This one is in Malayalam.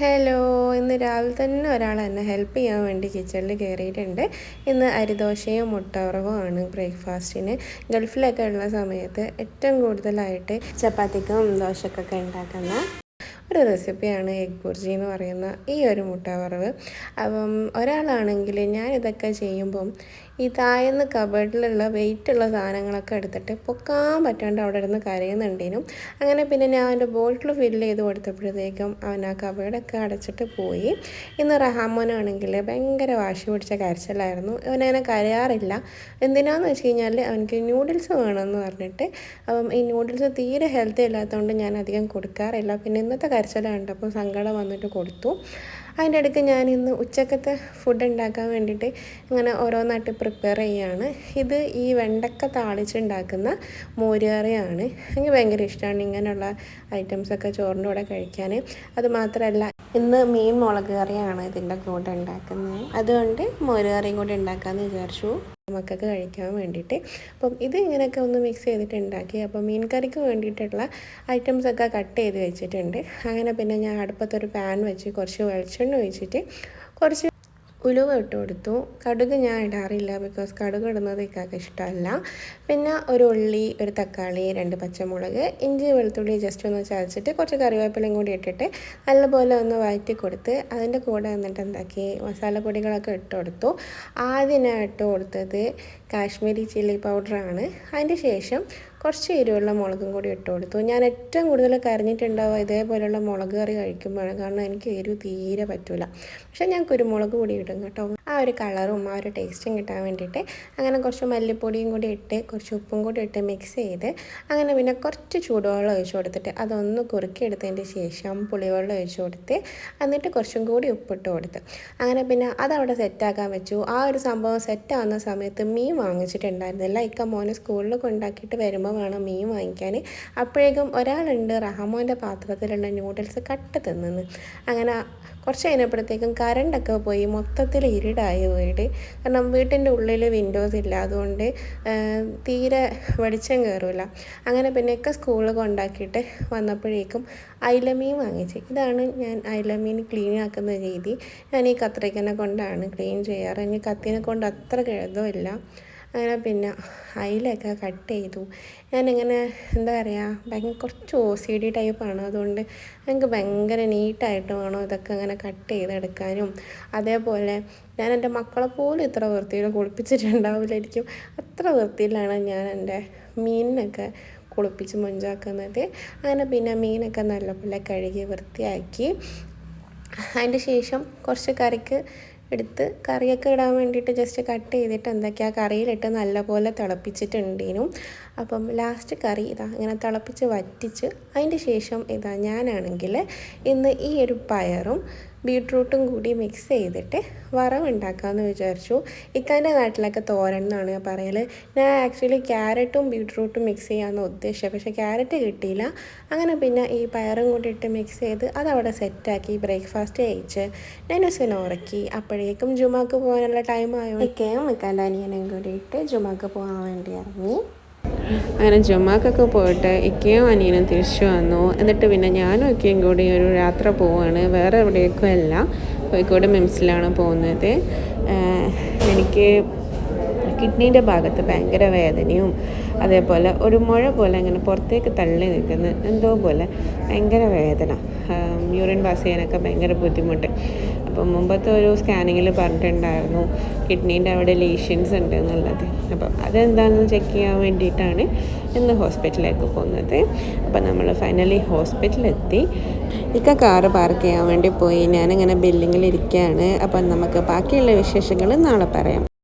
ഹലോ ഇന്ന് രാവിലെ തന്നെ ഒരാൾ എന്നെ ഹെൽപ്പ് ചെയ്യാൻ വേണ്ടി കിച്ചണിൽ കയറിയിട്ടുണ്ട് ഇന്ന് അരിദോശയും മുട്ടവറവുമാണ് ബ്രേക്ക്ഫാസ്റ്റിന് ഗൾഫിലൊക്കെ ഉള്ള സമയത്ത് ഏറ്റവും കൂടുതലായിട്ട് ചപ്പാത്തിക്കും ദോശക്കൊക്കെ ഉണ്ടാക്കുന്ന ഒരു റെസിപ്പിയാണ് എഗ് ബുർജി എന്ന് പറയുന്ന ഈ ഒരു മുട്ട വറവ് അപ്പം ഒരാളാണെങ്കിൽ ഞാൻ ഇതൊക്കെ ചെയ്യുമ്പം ഈ താഴ്ന്ന കബേർഡിലുള്ള വെയിറ്റുള്ള സാധനങ്ങളൊക്കെ എടുത്തിട്ട് പൊക്കാൻ പറ്റാണ്ട് അവിടെ ഇരുന്ന് കരയുന്നുണ്ടേനും. അങ്ങനെ പിന്നെ ഞാൻ അവന്റെ ബോട്ടിൽ ഫില്ല് ചെയ്ത് കൊടുത്തപ്പോഴത്തേക്കും അവൻ ആ കബേർഡൊക്കെ അടച്ചിട്ട് പോയി. ഇന്ന് റഹാമോനാണെങ്കിൽ ഭയങ്കര വാശി പിടിച്ച കരച്ചിലായിരുന്നു. അവനങ്ങനെ കരയാറില്ല. എന്തിനാന്ന് വെച്ച് കഴിഞ്ഞാൽ അവനക്ക് ന്യൂഡിൽസ് വേണമെന്ന് പറഞ്ഞിട്ട്. അപ്പം ഈ ന്യൂഡിൽസ് തീരെ ഹെൽത്തി ഇല്ലാത്തതുകൊണ്ട് ഞാൻ അധികം കൊടുക്കാറില്ല. പിന്നെ ഇന്നത്തെ കരച്ചിൽ അപ്പോൾ സങ്കടം വന്നിട്ട് കൊടുത്തു. അതിന്റെ ഇടയ്ക്ക് ഞാൻ ഇന്ന് ഉച്ചക്കത്തെ ഫുഡ് ഉണ്ടാക്കാൻ വേണ്ടിയിട്ട് ഇങ്ങനെ ഓരോന്നായിട്ട് പ്രിപ്പയർ ചെയ്യുകയാണ്. ഇത് ഈ വെണ്ടക്ക താളിച്ചുണ്ടാക്കുന്ന മോരുകറിയാണ്. എനിക്ക് ഭയങ്കര ഇഷ്ടമാണ് ഇങ്ങനെയുള്ള ഐറ്റംസൊക്കെ ചോറിന്റെ കൂടെ കഴിക്കാൻ. അതുമാത്രമല്ല ഇന്ന് മീൻ മുളക് കറിയാണ് ഇതിന്റെ കൂടെ ഉണ്ടാക്കുന്നത്. അതുകൊണ്ട് മോരുകറിയും കൂടി ഉണ്ടാക്കാമെന്ന് വിചാരിച്ചു. മക്കൾക്ക് കഴിക്കാൻ വേണ്ടിയിട്ട്. അപ്പം ഇത് ഇങ്ങനെയൊക്കെ ഒന്ന് മിക്സ് ചെയ്തിട്ട് ഉണ്ടാക്കി. അപ്പോൾ മീൻ കറിക്ക് വേണ്ടിയിട്ടുള്ള ഐറ്റംസൊക്കെ കട്ട് ചെയ്ത് വെച്ചിട്ടുണ്ട്. അങ്ങനെ പിന്നെ ഞാൻ അടുപ്പത്തൊരു പാൻ വെച്ച് കുറച്ച് വെളിച്ചെണ്ണ ഒഴിച്ചിട്ട് കുറച്ച് ഉലുവ ഇട്ട് കൊടുത്തു. കടുക് ഞാൻ ഇടാറില്ല ബിക്കോസ് കടുക് ഇടുന്നത് ഇക്കാക്ക് ഇഷ്ടമല്ല. പിന്നെ ഒരു ഉള്ളി ഒരു തക്കാളി രണ്ട് പച്ചമുളക് ഇഞ്ചി വെളുത്തുള്ളി ജസ്റ്റ് ഒന്ന് ചതച്ചിട്ട് കുറച്ച് കറിവേപ്പിലയും കൂടി ഇട്ടിട്ട് നല്ലപോലെ ഒന്ന് വഴറ്റി കൊടുത്ത് അതിന്റെ കൂടെ എന്നിട്ട് എന്താക്കി മസാലപ്പൊടികളൊക്കെ ഇട്ട് കൊടുത്തു. ആദ്യം ഞാൻ ഇട്ട് കൊടുത്തത് കാശ്മീരി ചില്ലി പൗഡറാണ് അതിന്റെ ശേഷം കുറച്ച് എരിവുള്ള മുളകും കൂടി ഇട്ട് കൊടുത്തു ഞാൻ ഏറ്റവും കൂടുതൽ കരഞ്ഞിട്ടുണ്ടാവുക ഇതേപോലെയുള്ള മുളക് കറി കഴിക്കുമ്പോഴാണ്. കാരണം എനിക്ക് എരിവ് തീരെ പറ്റില്ല പക്ഷേ ഞാൻ കുരുമുളക് കൂടി ഇടും കേട്ടോ. ആ ഒരു കളറും ആ ഒരു ടേസ്റ്റും കിട്ടാൻ വേണ്ടിയിട്ട് അങ്ങനെ കുറച്ച് മല്ലിപ്പൊടിയും കൂടി ഇട്ട് കുറച്ച് ഉപ്പും കൂടി ഇട്ട് മിക്സ് ചെയ്ത് അങ്ങനെ പിന്നെ കുറച്ച് ചൂടുവെള്ളം ഒഴിച്ചു കൊടുത്തിട്ട് അതൊന്ന് കുറുക്കിയെടുത്തതിന്റെ ശേഷം പുളിവെള്ളം ഒഴിച്ചു കൊടുത്ത് എന്നിട്ട് കുറച്ചും കൂടി ഉപ്പിട്ട് കൊടുത്ത്. അങ്ങനെ പിന്നെ അതവിടെ സെറ്റാക്കാൻ വെച്ചു. ആ ഒരു സംഭവം സെറ്റാവുന്ന സമയത്ത് മീൻ വാങ്ങിച്ചിട്ടുണ്ടായിരുന്നില്ല. ഇക്ക മോനെ സ്കൂളിൽ കൊണ്ടാക്കിയിട്ട് വരുമ്പോൾ വേണം മീൻ വാങ്ങിക്കാൻ. അപ്പോഴേക്കും ഒരാളുണ്ട് റഹമോന്റെ പാത്രത്തിലുള്ള നൂഡിൽസ് കട്ട് തിന്നെന്ന്. അങ്ങനെ കുറച്ച് കഴിഞ്ഞപ്പോഴത്തേക്കും കറണ്ടൊക്കെ പോയി മൊത്തത്തിൽ ഇരുടായി വീട്. കാരണം വീട്ടിന്റെ ഉള്ളിൽ വിൻഡോസ് ഇല്ല അതുകൊണ്ട് തീരെ വെളിച്ചം കയറില്ല അങ്ങനെ പിന്നെയൊക്കെ സ്കൂളിൽ കൊണ്ടാക്കിയിട്ട് വന്നപ്പോഴേക്കും അയിലമീൻ വാങ്ങിച്ച്. ഇതാണ് ഞാൻ അയിലമീൻ ക്ലീൻ ആക്കുന്ന രീതി. ഞാൻ ഈ കത്രിക്കനെ കൊണ്ടാണ് ക്ലീൻ ചെയ്യാറ്. ഇനി കത്തിനെ കൊണ്ട് അത്ര കിഴതുമില്ല അങ്ങനെ പിന്നെ അയിലൊക്കെ കട്ട് ചെയ്തു. ഞാനിങ്ങനെ എന്താ പറയുക ഭയങ്കര കുറച്ച് ഒ സി ഡി ടൈപ്പാണ് അതുകൊണ്ട് എനിക്ക് ഭയങ്കര നീറ്റായിട്ട് വേണം ഇതൊക്കെ അങ്ങനെ കട്ട് ചെയ്തെടുക്കാനും. അതേപോലെ ഞാൻ എന്റെ മക്കളെ പോലും ഇത്ര വൃത്തിയിൽ കുളിപ്പിച്ചിട്ടുണ്ടാവില്ലായിരിക്കും അത്ര വൃത്തിയിലാണ് ഞാൻ എന്റെ മീനിനൊക്കെ കുളിപ്പിച്ച് മുഞ്ചാക്കുന്നത്. അങ്ങനെ പിന്നെ മീനൊക്കെ നല്ലപോലെ കഴുകി വൃത്തിയാക്കി. അതിന്റെ ശേഷം കുറച്ച് കറിക്ക് എടുത്ത് കറിയൊക്കെ ഇടാൻ വേണ്ടിയിട്ട് ജസ്റ്റ് കട്ട് ചെയ്തിട്ട് എന്തൊക്കെയാണ് കറിയിലിട്ട് നല്ലപോലെ തിളപ്പിച്ചിട്ടുണ്ടേനും. അപ്പം ലാസ്റ്റ് കറി ഇതാ ഇങ്ങനെ തിളപ്പിച്ച് വറ്റിച്ച് അതിന്റെ ശേഷം ഇതാ ഞാനാണെങ്കിൽ ഇന്ന് ഈ ഒരു പയറും ബീട്രൂട്ടും കൂടി മിക്സ് ചെയ്തിട്ട് വറവുണ്ടാക്കാമെന്ന് വിചാരിച്ചു. ഇക്കാന്റെ നാട്ടിലൊക്കെ തോരൻ എന്നാണ് പറയൽ ഞാൻ ആക്ച്വലി ക്യാരറ്റും ബീട്രൂട്ടും മിക്സ് ചെയ്യാമെന്ന് ഉദ്ദേശിച്ചത് പക്ഷേ ക്യാരറ്റ് കിട്ടിയില്ല. അങ്ങനെ പിന്നെ ഈ പയറും കൂടി ഇട്ട് മിക്സ് ചെയ്ത് അതവിടെ സെറ്റാക്കി ബ്രേക്ക്ഫാസ്റ്റ് കഴിച്ച് നെനുസിനെ ഉറക്കി. അപ്പോഴേക്കും ജുമാക്ക് പോകാനുള്ള ടൈം ആയതുകൊണ്ട് ഇക്കയും ഇക്കാന്റെ അനിയനും ഇട്ട് ജുമാക്ക് പോകാൻ വേണ്ടി ഇറങ്ങി. അങ്ങനെ ജുമാക്കൊക്കെ പോയിട്ട് ഇക്കയും അനിയനും തിരിച്ചു വന്നു. എന്നിട്ട് പിന്നെ ഞാനും ഇക്കയും കൂടി ഒരു യാത്ര പോവാണ്. വേറെ എവിടേക്കും അല്ല. കോഴിക്കോട് മിംസിലാണ് പോകുന്നത്. എനിക്ക് കിഡ്നീന്റെ ഭാഗത്ത് ഭയങ്കര വേദനയും അതേപോലെ ഒരു മുഴ പോലെ ഇങ്ങനെ പുറത്തേക്ക് തള്ളി നിൽക്കുന്ന എന്തോ പോലെ ഭയങ്കര വേദന. യൂറിൻ പാസ് ചെയ്യാനൊക്കെ ഭയങ്കര ബുദ്ധിമുട്ട്. അപ്പം മുമ്പത്തെ ഒരു സ്കാനിങ്ങിൽ പറഞ്ഞിട്ടുണ്ടായിരുന്നു കിഡ്നീന്റെ അവിടെ ലീഷൻസ് ഉണ്ട് എന്നുള്ളത്. അപ്പം അതെന്താണെന്ന് ചെക്ക് ചെയ്യാൻ വേണ്ടിയിട്ടാണ് ഇന്ന് ഹോസ്പിറ്റലിലേക്ക് പോകുന്നത്. അപ്പം നമ്മൾ ഫൈനലി ഹോസ്പിറ്റലിലെത്തി ഇക്ക കാറ് പാർക്ക് ചെയ്യാൻ വേണ്ടി പോയി. ഞാനിങ്ങനെ ബില്ലിങ്ങിൽ ഇരിക്കുകയാണ് അപ്പം നമുക്ക് ബാക്കിയുള്ള വിശേഷങ്ങൾ നാളെ പറയാം.